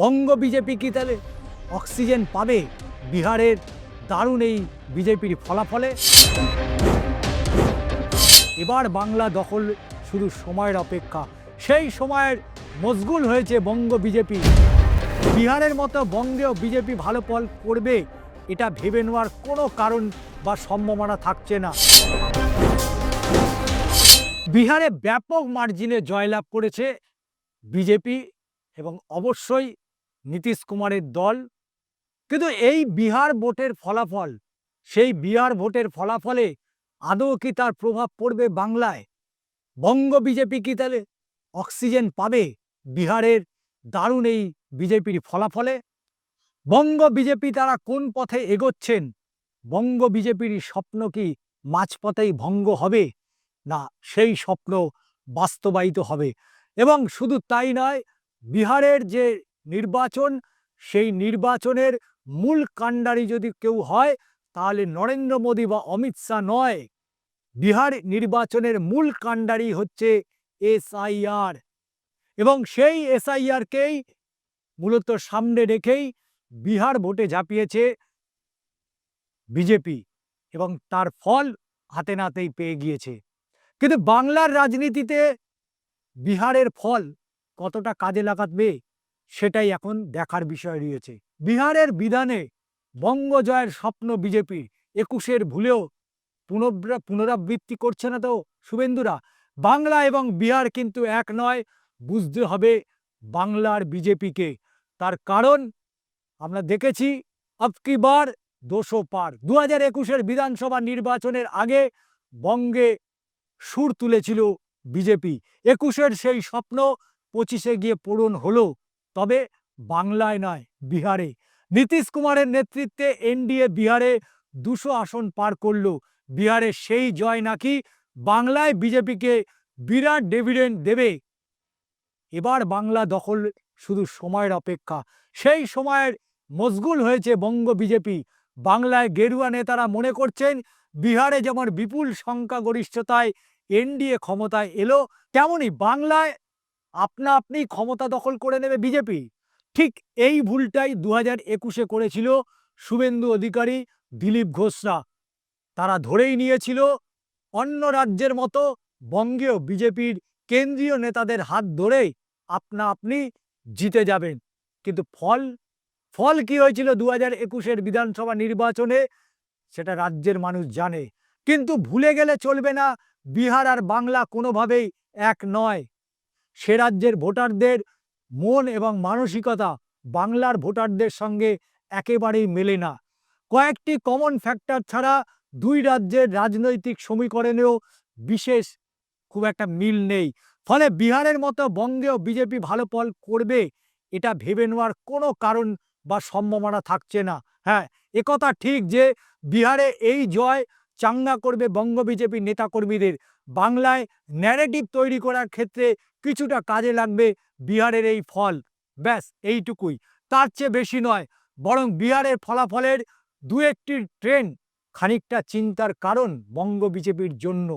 বঙ্গ BJP কি তাহলে oxygen পাবে? বিহারের দারুণ এই বিজেপির ফলাফলে। এবার বাংলা দখল শুধু সময়ের অপেক্ষা। সেই সময়ের মশগুল হয়েছে বঙ্গ বিজেপি। বিহারের মতো বঙ্গেও বিজেপি ভালো ফল করবে, এটা ভেবে নেওয়ার কোনো কারণ বা সম্ভাবনা থাকছে না। বিহারে ব্যাপক মার্জিনে জয়লাভ করেছে বিজেপি এবং অবশ্যই নীতিশ কুমারের দল। কিন্তু এই বিহার ভোটের ফলাফল, সেই বিহার ভোটের ফলাফলে আদৌ কি তার প্রভাব পড়বে বাংলায়? বঙ্গ বিজেপি কি তাহলে অক্সিজেন পাবে বিহারের দারুণ এই বিজেপির ফলাফলে? বঙ্গ বিজেপি তারা কোন পথে এগোচ্ছেন? বঙ্গ বিজেপির স্বপ্ন কি মাঝপথেই ভঙ্গ হবে? না, সেই স্বপ্ন বাস্তবায়িত হবে। এবং শুধু তাই নয়, বিহারের যে নির্বাচন, সেই নির্বাচনের মূল কাণ্ডারি যদি কেউ হয়, তাহলে নরেন্দ্র মোদী বা অমিত শাহ নয়। বিহার নির্বাচনের মূল কাণ্ডারি হচ্ছে এসআইআর। এবং সেই এসআইআরকেই মূলত সামনে রেখেই বিহার ভোটে ঝাঁপিয়েছে বিজেপি এবং তার ফল হাতে নাতেই পেয়ে গিয়েছে। কিন্তু বাংলার রাজনীতিতে বিহারের ফল কতটা কাজে লাগাবে? সেটাই এখন দেখার বিষয় রয়েছে। বিহারের বিধানে বঙ্গজয়ের স্বপ্ন বিজেপি, একুশের ভুলেও পুনরাবৃ পুনরাবৃত্তি করছে না তো শুভেন্দুরা। বাংলা এবং বিহার কিন্তু এক নয়, বুঝতে হবে বাংলার বিজেপিকে। তার কারণ আমরা দেখেছি আবকি বার দোষো পার। দু হাজার একুশের বিধানসভা নির্বাচনের আগে বঙ্গে সুর তুলেছিল বিজেপি। একুশের সেই স্বপ্ন পঁচিশে গিয়ে পূরণ হলো। তবে বাংলায় নয়, বিহারে। নীতিশ কুমারের নেতৃত্বে এনডিএ বিহারে দুশো আসন পার করল। বিহারে সেই জয় নাকি বাংলায় বিজেপিকে বিরাট ডেভিডেন্ট দেবে? এবার বাংলা দখল শুধু সময়ের অপেক্ষা। সেই সময়ের মশগুল হয়েছে বঙ্গ বিজেপি। বাংলায় গেরুয়া নেতারা মনে করছেন, বিহারে যেমন বিপুল সংখ্যাগরিষ্ঠতায় এনডিএ ক্ষমতায় এলো তেমনই বাংলায় আপনা আপনি ক্ষমতা দখল করে নেবে বিজেপি। ঠিক এই ভুলটাই দু হাজার একুশে করেছিল শুভেন্দু অধিকারী দিলীপ ঘোষরা। তারা ধরেই নিয়েছিল অন্য রাজ্যের মতো বঙ্গেও বিজেপির কেন্দ্রীয় নেতাদের হাত ধরেই আপনা আপনি জিতে যাবেন। কিন্তু ফল ফল কি হয়েছিল দু হাজার একুশের বিধানসভা নির্বাচনে? সেটা রাজ্যের মানুষ জানে। কিন্তু ভুলে গেলে চলবে না, বিহার আর বাংলা কোনোভাবেই এক নয়। সে রাজ্যের ভোটারদের মন এবং মানসিকতা বাংলার ভোটারদের সঙ্গে একেবারেই মেলে না। কয়েকটি কমন ফ্যাক্টর ছাড়া দুই রাজ্যের রাজনৈতিক সমীকরণেও বিশেষ খুব একটা মিল নেই। ফলে বিহারের মতো বঙ্গেও বিজেপি ভালো ফল করবে এটা ভেবে নেওয়ার কোনো কারণ বা সম্ভাবনা থাকছে না। হ্যাঁ একথা ঠিক যে বিহারে এই জয় চাঙ্গা করবে বঙ্গ বিজেপি নেতাকর্মীদের। বাংলায় ন্যারেটিভ তৈরি করার ক্ষেত্রে কিছুটা কাজে লাগবে বিহারের এই ফল। ব্যাস, এইটুকুই। তার চেয়ে বেশি নয়, বরং বিহারের ফলাফলের দু একটি ট্রেন খানিকটা চিন্তার কারণ বঙ্গ বিজেপির জন্য।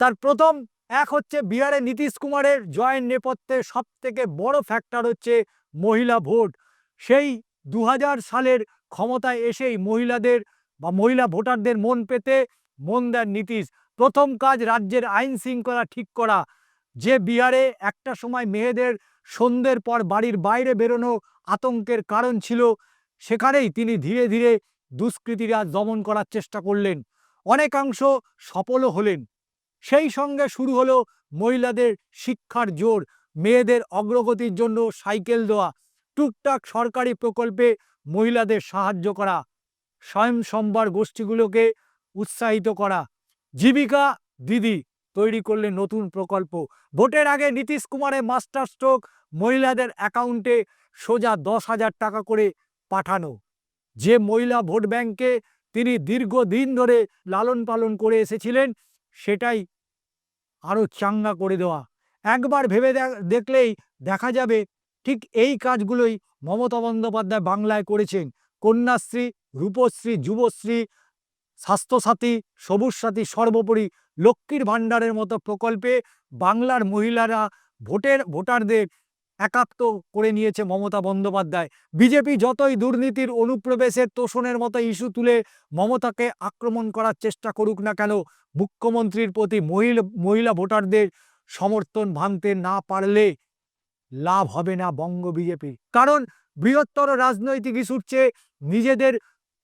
তার প্রথম, এক হচ্ছে বিহারে নীতিশ কুমারের জয়ের নেপথ্যে সব থেকে বড় ফ্যাক্টর হচ্ছে মহিলা ভোট। সেই দু হাজার সালের ক্ষমতায় এসেই মহিলাদের বা মহিলা ভোটারদের মন পেতে মন দেন নীতিশ। প্রথম কাজ রাজ্যের আইন শৃঙ্খলা ঠিক করা। যে বিহারে একটা সময় মেয়েদের সন্ধ্যের পর বাড়ির বাইরে বেরোনো আতঙ্কের কারণ ছিল, সেখানেই তিনি ধীরে ধীরে দুষ্কৃতীরা দমন করার চেষ্টা করলেন। অনেকাংশ সফলও হলেন। সেই সঙ্গে শুরু হলো মহিলাদের শিক্ষার জোর, মেয়েদের অগ্রগতির জন্য সাইকেল দেওয়া, টুকটাক সরকারি প্রকল্পে মহিলাদের সাহায্য করা, স্বয়ং সম্বার গোষ্ঠীগুলোকে উৎসাহিত করা। জীবিকা দিদি তৈরি করলে নতুন প্রকল্প। ভোটের আগে নীতিশ কুমারের মাস্টার স্ট্রোক, মহিলাদের অ্যাকাউন্টে সোজা দশ হাজার টাকা করে পাঠানো। যে মহিলা ভোট ব্যাংকে তিনি দীর্ঘদিন ধরে লালন পালন করে এসেছিলেন, সেটাই আরও চাঙ্গা করে দেওয়া। একবার ভেবে দেখলেই দেখা যাবে ঠিক এই কাজগুলোই মমতা বন্দ্যোপাধ্যায় বাংলায় করেছেন। কন্যাশ্রী, রূপশ্রী, যুবশ্রী স্বাস্থ্যসাথী সবুজ সাথী সর্বোপরি লক্ষ্মীর ভাণ্ডারের মতো প্রকল্পে বাংলার মহিলারা ভোটের, ভোটারদের একাত্ম করে নিয়েছে মমতা বন্দ্যোপাধ্যায়। বিজেপি যতই দুর্নীতির অনুপ্রবেশের তোষণের মতো ইস্যু তুলে মমতাকে আক্রমণ করার চেষ্টা করুক না কেন, মুখ্যমন্ত্রীর প্রতি মহিলা মহিলা ভোটারদের সমর্থন ভাঙতে না পারলে লাভ হবে না বঙ্গ বিজেপি কারণ বৃহত্তর রাজনৈতিক ইস্যুর চেয়ে নিজেদের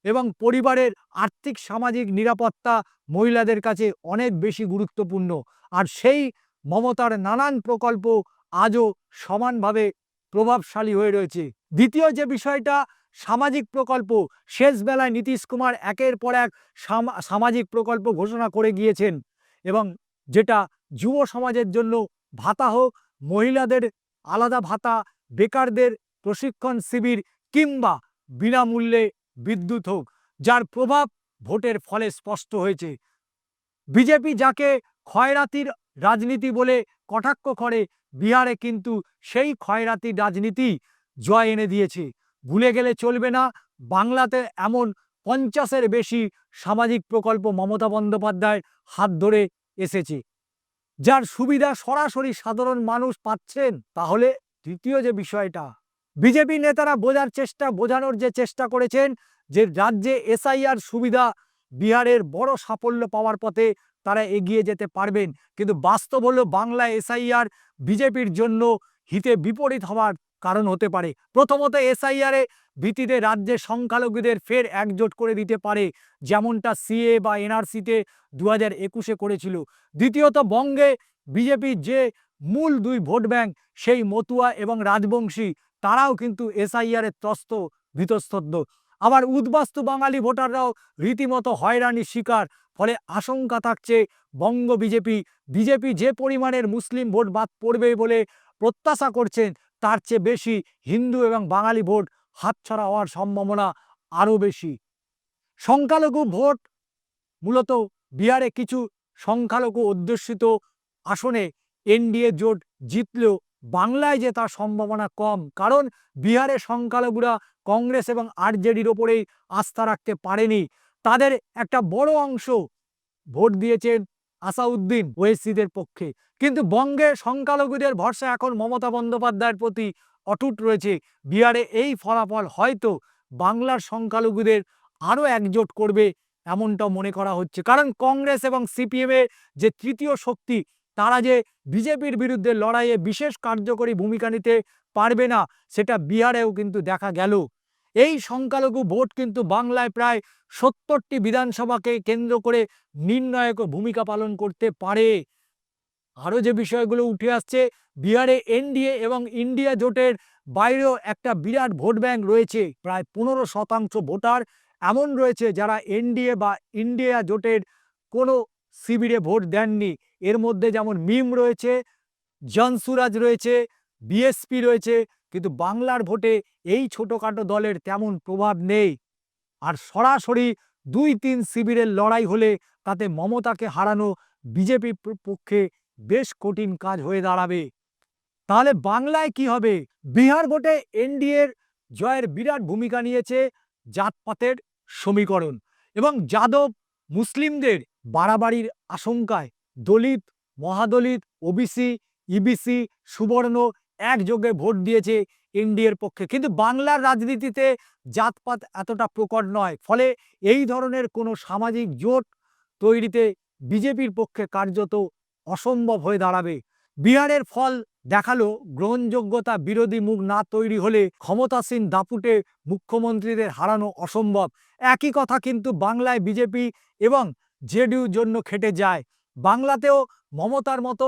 এবং পরিবারের আর্থিক, সামাজিক নিরাপত্তা মহিলাদের কাছে অনেক বেশি গুরুত্বপূর্ণ। আর সেই মমতার নানান প্রকল্প আজও সমানভাবে প্রভাবশালী হয়ে রয়েছে। দ্বিতীয় যে বিষয়টা, সামাজিক প্রকল্প, শেষ বেলায় নীতিশ কুমার একের পর এক সামা- সামাজিক প্রকল্প ঘোষণা করে গিয়েছেন এবং যেটা যুব সমাজের জন্য ভাতা হোক, মহিলাদের আলাদা ভাতা, বেকারদের প্রশিক্ষণ শিবির কিংবা বিনামূল্যে বিদ্যুৎ হোক, যার প্রভাব ভোটের ফলে স্পষ্ট হয়েছে। বিজেপি যাকে ক্ষয়রাতির রাজনীতি বলে কটাক্ষ করে, বিহারে কিন্তু সেই ক্ষয়রাতির রাজনীতি জয় এনে দিয়েছে। ভুলে গেলে চলবে না, বাংলাতে এমন পঞ্চাশের বেশি সামাজিক প্রকল্প মমতা বন্দ্যোপাধ্যায়ের হাত ধরে এসেছে। যার সুবিধা সরাসরি সাধারণ মানুষ পাচ্ছেন, তাহলে দ্বিতীয় যে বিষয়টা, বিজেপি নেতারা বোঝার চেষ্টা, বোঝানোর যে চেষ্টা করেছেন যে রাজ্যে এসআইআর সুবিধা বিহারের বড় সাফল্য পাওয়ার পথে তারা এগিয়ে যেতে পারবেন। কিন্তু বাস্তব হলো বাংলা এসআইআর বিজেপির জন্য হিতে বিপরীত হওয়ার কারণ হতে পারে। প্রথমত এসআইআরে ভিত্তিতে রাজ্যের সংখ্যালঘুদের ফের একজোট করে দিতে পারে, যেমনটা সিএ বা এনআরসিতে দু হাজার একুশে করেছিল। দ্বিতীয়ত বঙ্গে বিজেপির যে মূল দুই ভোট ব্যাংক, সেই মতুয়া এবং রাজবংশী, তারাও কিন্তু এসআইআরের ত্রস্ত ভীতস্তব্ধ আবার উদ্বাস্তু বাঙালি ভোটাররাও রীতিমতো হয়রানির শিকার। ফলে আশঙ্কা থাকছে বঙ্গ বিজেপি। বিজেপি যে পরিমাণের মুসলিম ভোট বাদ পড়বে বলে প্রত্যাশা করছেন, তার চেয়ে বেশি হিন্দু এবং বাঙালি ভোট হাতছাড়া হওয়ার সম্ভাবনা আরও বেশি। সংখ্যালঘু ভোট মূলত বিহারে কিছু সংখ্যালঘু অধ্যুষিত আসনে এনডিএ জোট জিতলেও বাংলায় যে তার সম্ভাবনা কম, কারণ বিহারে সংখ্যালঘুরা কংগ্রেস এবং আরজেডির ওপরেই আস্থা রাখতে পারেনি। তাদের একটা বড় অংশ ভোট দিয়েছেন আসাউদ্দিন ওয়েসিদের পক্ষে। কিন্তু বঙ্গে সংখ্যালঘুদের ভরসা এখন মমতা বন্দ্যোপাধ্যায়ের প্রতি অটুট রয়েছে। বিহারে এই ফলাফল হয়তো বাংলার সংখ্যালঘুদের আরও একজোট করবে এমনটাও মনে করা হচ্ছে। কারণ কংগ্রেস এবং সিপিএমের যে তৃতীয় শক্তি তারা যে বিজেপির বিরুদ্ধে লড়াইয়ে বিশেষ কার্যকরী ভূমিকা নিতে পারবে না, সেটা বিহারেও কিন্তু দেখা গেল। এই সংখ্যালঘু ভোট কিন্তু বাংলায় প্রায় সত্তরটি বিধানসভাকে কেন্দ্র করে নির্ণায়ক ভূমিকা পালন করতে পারে। আরও যে বিষয়গুলো উঠে আসছে, বিহারে এনডিএ এবং ইন্ডিয়া জোটের বাইরেও একটা বিরাট ভোট ব্যাংক রয়েছে, প্রায় পনেরো শতাংশ ভোটার। এমন রয়েছে যারা এনডিএ বা ইন্ডিয়া জোটের কোনো শিবিরে ভোট দেননি। এর মধ্যে যেমন মিম রয়েছে জনসুরাজ রয়েছে বিএসপি রয়েছে, কিন্তু বাংলার ভোটে এই ছোটোখাটো দলের তেমন প্রভাব নেই। আর সরাসরি দুই তিন শিবিরের লড়াই হলে তাতে মমতাকে হারানো বিজেপি পক্ষে বেশ কঠিন কাজ হয়ে দাঁড়াবে। তাহলে বাংলায় কি হবে? বিহার ভোটে এনডিএর জয়ের বিরাট ভূমিকা নিয়েছে জাতপাতের সমীকরণ এবং যাদব মুসলিমদের বাড়াবাড়ির আশঙ্কায় দলিত, মহাদলিত ওবিসি ইবিসি সুবর্ণ একযোগে ভোট দিয়েছে এনডিএর পক্ষে। কিন্তু বাংলার রাজনীতিতে জাতপাত এতটা প্রকট নয়। ফলে এই ধরনের কোনো সামাজিক জোট তৈরিতে বিজেপির পক্ষে কার্যত অসম্ভব হয়ে দাঁড়াবে। বিহারের ফল দেখাল গ্রহণযোগ্যতা বিরোধী মুখ না তৈরি হলে ক্ষমতাসীন দাপুটে মুখ্যমন্ত্রীদের হারানো অসম্ভব। একই কথা কিন্তু বাংলায় বিজেপি এবং জেডিউর জন্য খেটে যায়। বাংলাতেও মমতার মতো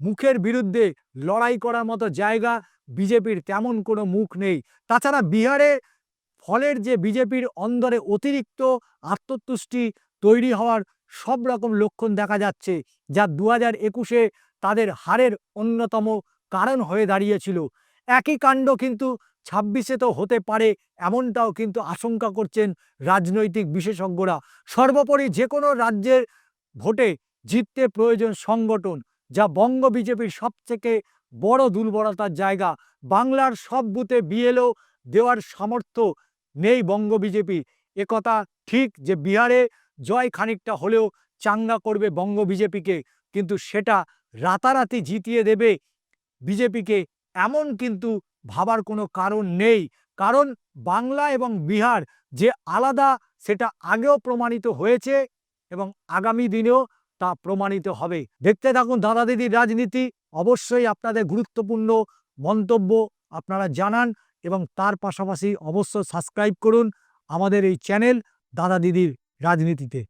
মুখের বিরুদ্ধে লড়াই করার মতো জায়গা বিজেপির তেমন কোনো মুখ নেই। তাছাড়া বিহারে ফলের যে বিজেপির অন্দরে অতিরিক্ত আত্মতুষ্টি তৈরি হওয়ার সব রকম লক্ষণ দেখা যাচ্ছে, যা দু হাজার একুশে তাদের হারের অন্যতম কারণ হয়ে দাঁড়িয়েছিল। একই কাণ্ড কিন্তু ছাব্বিশে তো হতে পারে, এমনটাও কিন্তু আশঙ্কা করছেন রাজনৈতিক বিশেষজ্ঞরা। সর্বোপরি যে কোনো রাজ্যের ভোটে জিততে প্রয়োজন সংগঠন, যা বঙ্গ বিজেপির সবথেকে বড় দুর্বলতার জায়গা। বাংলার সব বুথে বিএলও দেওয়ার সামর্থ্য নেই বঙ্গ বিজেপি। একথা ঠিক যে বিহারে জয় খানিকটা হলেও চাঙ্গা করবে বঙ্গ বিজেপিকে, কিন্তু সেটা রাতারাতি জিতিয়ে দেবে বিজেপিকে এমন কিন্তু ভাবার কোনো কারণ নেই। কারণ বাংলা এবং বিহার যে আলাদা, সেটা আগেও প্রমাণিত হয়েছে এবং আগামী দিনেও তা প্রমাণিত হবে। দেখতে থাকুন দাদা দিদির রাজনীতি। অবশ্যই আপনাদের গুরুত্বপূর্ণ মন্তব্য আপনারা জানান এবং তার পাশাপাশি অবশ্য সাবস্ক্রাইব করুন আমাদের এই চ্যানেল দাদা দিদির রাজনীতিতে।